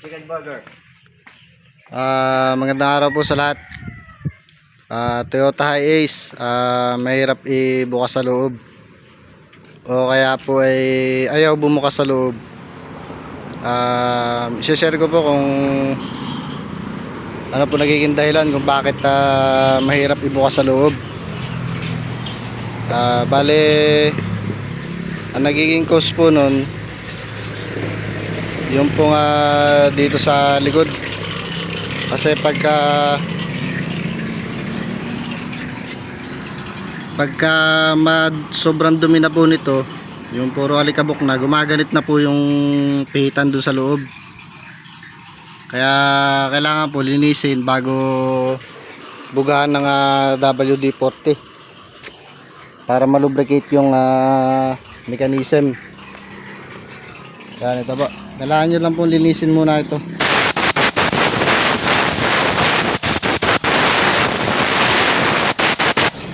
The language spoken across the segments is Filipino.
Chicken burger. Ah, magandang araw po sa lahat. Ah, Toyota Hiace, ah, mahirap ibukas sa loob. O kaya po ay ayaw bumukas sa loob. Ah, share ko po kung ano po nagiging dahilan kung bakit ah, mahirap ibukas sa loob. Ah, bale ang nagiging cause po nun yung po nga dito sa likod kasi pagka pagka mad, sobrang dumi na po nito, yung puro alikabok na, gumaganit na po yung pihitan doon sa loob. Kaya kailangan po linisin bago bugahan ng ah, WD-40 para malubricate yung ah, mechanism. Yan ito po. Kailangan nyo lang po linisin muna ito.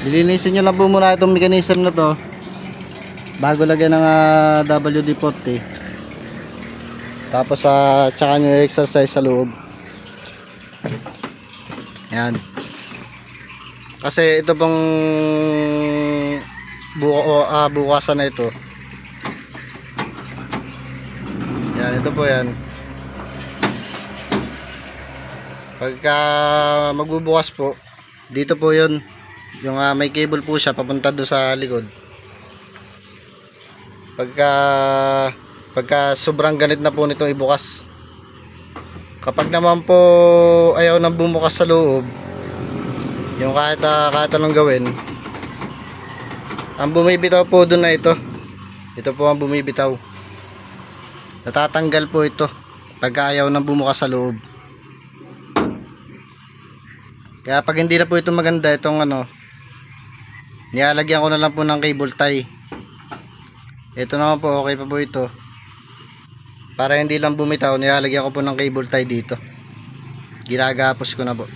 Lilinisin nyo lang po muna itong mechanism na to bago lagyan ng ah, WD-40 tapos sa tsaka nyo exercise sa loob yan kasi ito pong buka, o, ah, bukasan na ito yan ito po yan pagka magbubukas po dito po yun yung ah, may cable po siya papunta doon sa likod. Pagka pagka sobrang ganit na po nitong ibukas. Kapag naman po ayaw nang bumukas sa loob, yung kahit ah, kahit anong gawin, ang bumibitaw po doon na ito. Ito po ang bumibitaw. Natatanggal po ito pagka ayaw nang bumukas sa loob. Kaya pag hindi na po ito maganda, itong ano, nilalagyan ko na lang po ng cable tie. Ito naman po, okay pa po ito. Para hindi lang bumitaw, nilalagyan ko po ng cable tie dito. Ginagapos ko na po.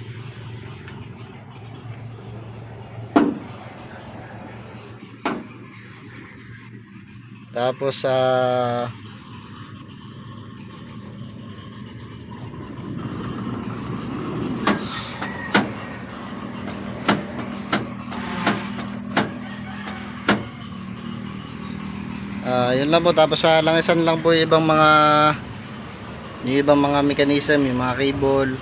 Tapos sa Ah, yun lang po tapos sa langisan lang po yung ibang mga yung ibang mga mechanism, yung mga cable.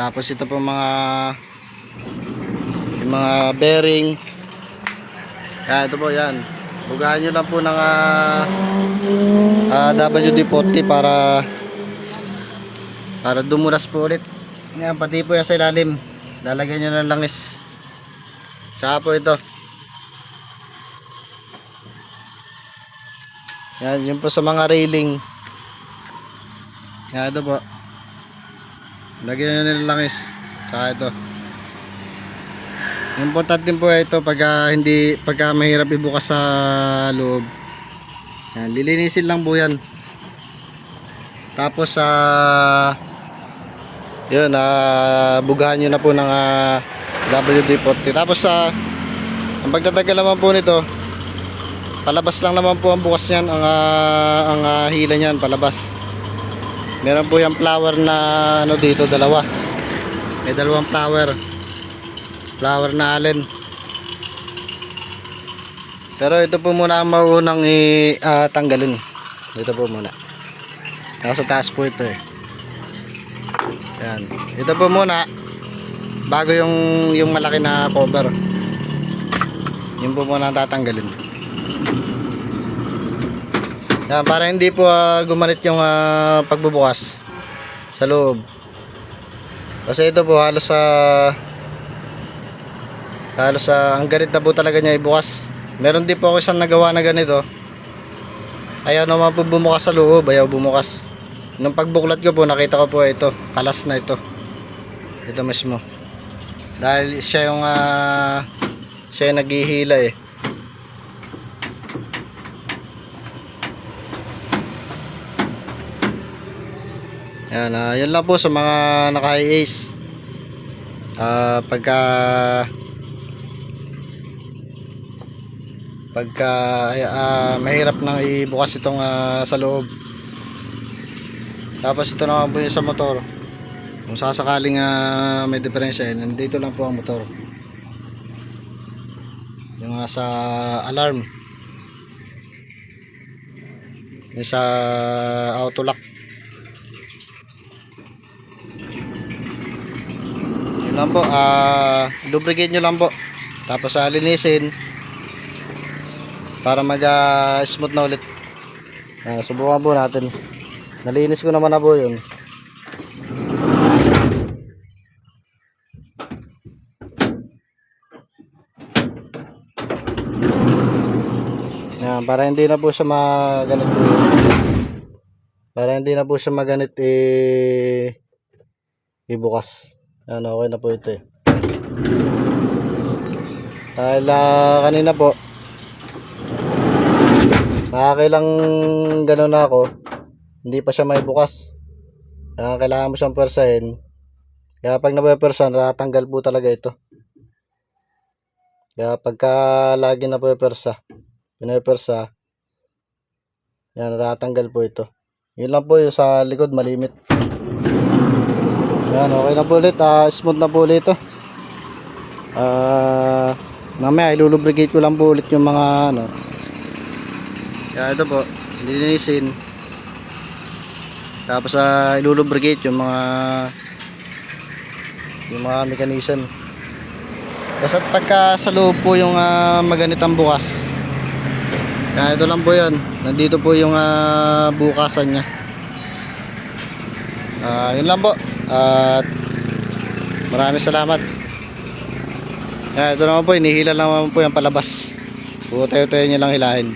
Tapos ito po mga yung mga bearing. Yan, ito po yan. Bugahan nyo lang po ng ah, ah, WD-40 para para dumulas po ulit. Yan, pati po yan sa ilalim. Lalagyan nyo ng langis. Saka po ito. Yan, yun po sa mga railing. Yan, ito po. Lagyan nyo nila langis. Saka ito. Importante din po ito pagka hindi pagka mahirap ibukas sa loob. Yan, lilinisin lang po yan. Tapos sa yun, ah bugahan nyo na po ng ah, WD-40. Tapos sa ang pagtatagal naman po nito, palabas lang naman po ang bukas niyan ang ah, ang ah, hila niyan palabas. Meron po yung flower na ano dito dalawa. May dalawang flower. Flower na allen pero ito po muna ang maunang i-tanggalin ito po muna. Nasa taas po ito eh. Yan. Ito po muna bago yung yung malaki na cover. Yun po muna ang tatanggalin yan, para hindi po ah, gumanit yung ah, pagbubukas sa loob. Kasi ito po halos sa halos sa ang ganit na po talaga niya ibukas. Meron din po ako isang nagawa na ganito. Ayaw naman po bumukas sa loob, ayaw bumukas. Nung pagbuklat ko po, nakita ko po ito, kalas na ito. Ito mismo. Dahil siya yung ah, siya yung naghihila eh. Yan, ah, yun lang po sa mga naka-ace. Ah, pagka pagka ay, ah, mahirap nang ibukas itong ah, sa loob. Tapos ito naman po sa motor. Kung sasakaling ah, may diferensya, eh, nandito lang po ang motor. Yung ah, sa alarm. Yung sa auto lock. Lang po. ah lubricate nyo lang po. Tapos ah, linisin. Para mag ah, smooth na ulit. Ah, subukan po natin. Nalinis ko naman na po yun. Para hindi na po siya maganit. Para hindi na po siya maganit eh ibukas. Yan, okay na po ito eh. Dahil ah, kanina po nakakailang gano'n na ako hindi pa siya may bukas. Kaya kailangan mo siyang persahin. Kaya pag napepersa, natatanggal po talaga ito. Kaya pagka lagi na pepersa, pinapersa, yan, natatanggal po ito. Yun lang po yung sa likod, malimit. Yan, okay na po ulit. Ah, smooth na po ulit ito. Ah, mamaya, ilulubricate ko lang po ulit yung mga, ano. Kaya ito po, linisin. Tapos ah, ilulubricate yung mga yung mga mechanism. Basta pagka sa loob po yung ah, maganitang bukas. Kaya ito lang po yun. Nandito po yung ah, bukasan niya. Ah, yun lang po. At maraming salamat. Kaya ito naman po, inihila naman po yung palabas. Puro tayo-tayo nyo lang hilahin.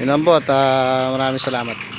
Yun lang po at ah, maraming salamat.